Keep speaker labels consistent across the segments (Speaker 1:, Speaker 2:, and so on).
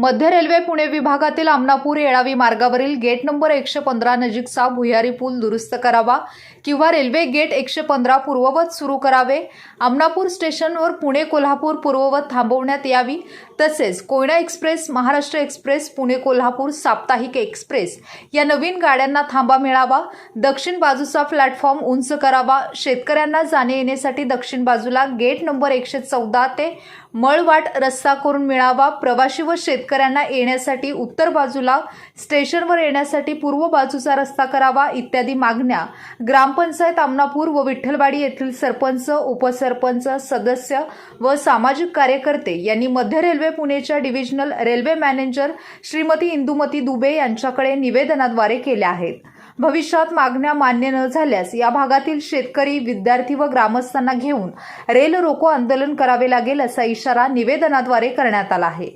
Speaker 1: मध्य रेल्वे पुणे विभागातील आमनापूर येळावी मार्गावरील गेट नंबर एकशे पंधरा नजीकचा भुयारी पूल दुरुस्त करावा किंवा रेल्वे गेट एकशे पंधरा पूर्ववत सुरू करावे. आमनापूर स्टेशनवर पुणे कोल्हापूर पूर्ववत थांबवण्यात यावी. तसेच कोयना एक्सप्रेस महाराष्ट्र एक्सप्रेस पुणे कोल्हापूर साप्ताहिक एक्सप्रेस या नवीन गाड्यांना थांबा मिळावा. दक्षिण बाजूचा प्लॅटफॉर्म उंच करावा. शेतकऱ्यांना जाणे येण्यासाठी दक्षिण बाजूला गेट नंबर एकशे चौदा ते मळवाट रस्ता करून मिळावा. प्रवासी व शेतकऱ्यांना येण्यासाठी उत्तर बाजूला स्टेशनवर येण्यासाठी पूर्व बाजूचा रस्ता करावा इत्यादी मागण्या ग्रामपंचायत आमनापूर व विठ्ठलवाडी येथील सरपंच उपसरपंच सदस्य व सामाजिक कार्यकर्ते यांनी मध्य railway पुणेच्या divisional railway manager Shrimati Indumati Dubey यांच्याकडे निवेदनाद्वारे केल्या आहेत. भविष्यात मागण्या मान्य न झाल्यास या भागातील शेतकरी विद्यार्थी व ग्रामस्थांना घेऊन रेल रोको आंदोलन करावे लागेल असा इशारा निवेदनाद्वारे करण्यात आला आहे.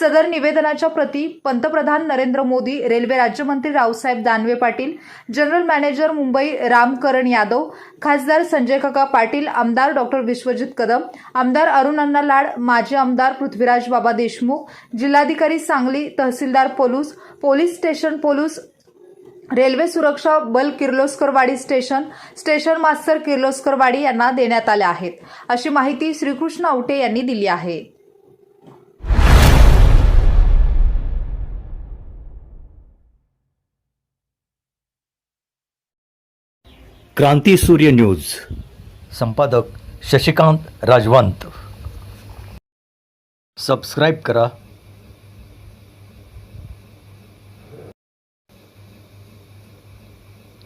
Speaker 1: सदर निवेदनाच्या प्रती पंतप्रधान नरेंद्र मोदी रेल्वे राज्यमंत्री रावसाहेब दानवे पाटील जनरल मॅनेजर मुंबई रामकरण यादव खासदार संजय काका पाटील आमदार डॉक्टर विश्वजित कदम आमदार अरुण अण्णा लाड माजी आमदार पृथ्वीराज बाबा देशमुख जिल्हाधिकारी सांगली तहसीलदार Palus police station Palus railway सुरक्षा बल किर्लोस्करवाडी स्टेशन स्टेशन मास्तर किर्लोस्करवाडी यांना देण्यात आल्या आहेत. अशी माहिती श्रीकृष्ण आवटे यांनी दिली आहे.
Speaker 2: क्रांती सूर्य न्यूज. संपादक शशिकांत राजवंत. सबस्क्राईब करा.